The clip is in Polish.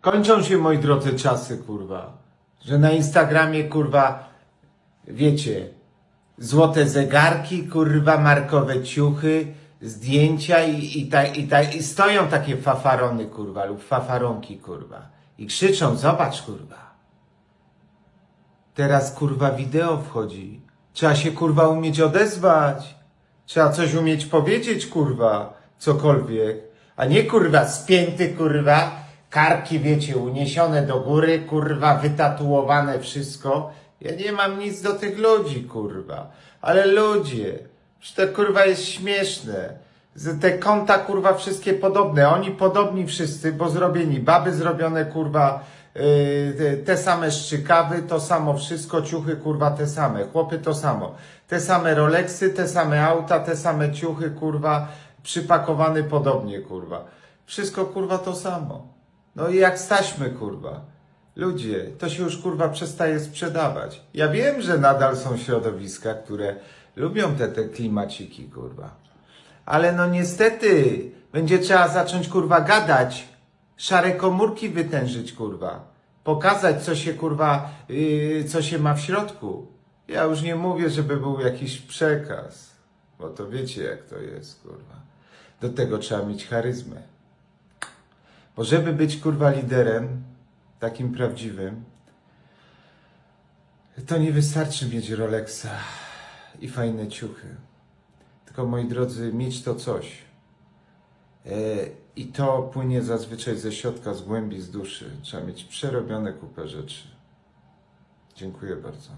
Kończą się, moi drodzy, czasy, kurwa. Że na Instagramie, kurwa, wiecie, złote zegarki, kurwa, markowe ciuchy, zdjęcia i, i, ta, i, ta, i stoją takie fafarony, kurwa, lub fafaronki, kurwa. I krzyczą, zobacz, kurwa. Teraz, kurwa, wideo wchodzi. Trzeba się, kurwa, umieć odezwać. Trzeba coś umieć powiedzieć, kurwa, cokolwiek. A nie, kurwa, spięty, kurwa, karki, wiecie, uniesione do góry, kurwa, wytatuowane wszystko. Ja nie mam nic do tych ludzi, kurwa. Ale ludzie, że to, kurwa, jest śmieszne. Te konta, kurwa, wszystkie podobne. Oni podobni wszyscy, bo zrobieni. Baby zrobione, kurwa, yy, te, same szczykawy, to samo wszystko, ciuchy, kurwa, te same. Chłopy to samo. Te same Rolexy, te same auta, te same ciuchy, kurwa, przypakowane podobnie, kurwa. Wszystko, kurwa, to samo. No i jak staśmy, kurwa. Ludzie, to się już kurwa przestaje sprzedawać. Ja wiem, że nadal są środowiska, które lubią te, te klimaciki, kurwa. Ale no niestety, będzie trzeba zacząć kurwa gadać, szare komórki wytężyć, kurwa. Pokazać, co się kurwa, yy, co się ma w środku. Ja już nie mówię, żeby był jakiś przekaz, bo to wiecie, jak to jest, kurwa. Do tego trzeba mieć charyzmę. Bo żeby być kurwa liderem, takim prawdziwym, to nie wystarczy mieć Rolexa i fajne ciuchy. Tylko moi drodzy, mieć to coś. E, I to płynie zazwyczaj ze środka, z głębi, z duszy. Trzeba mieć przerobione kupę rzeczy. Dziękuję bardzo.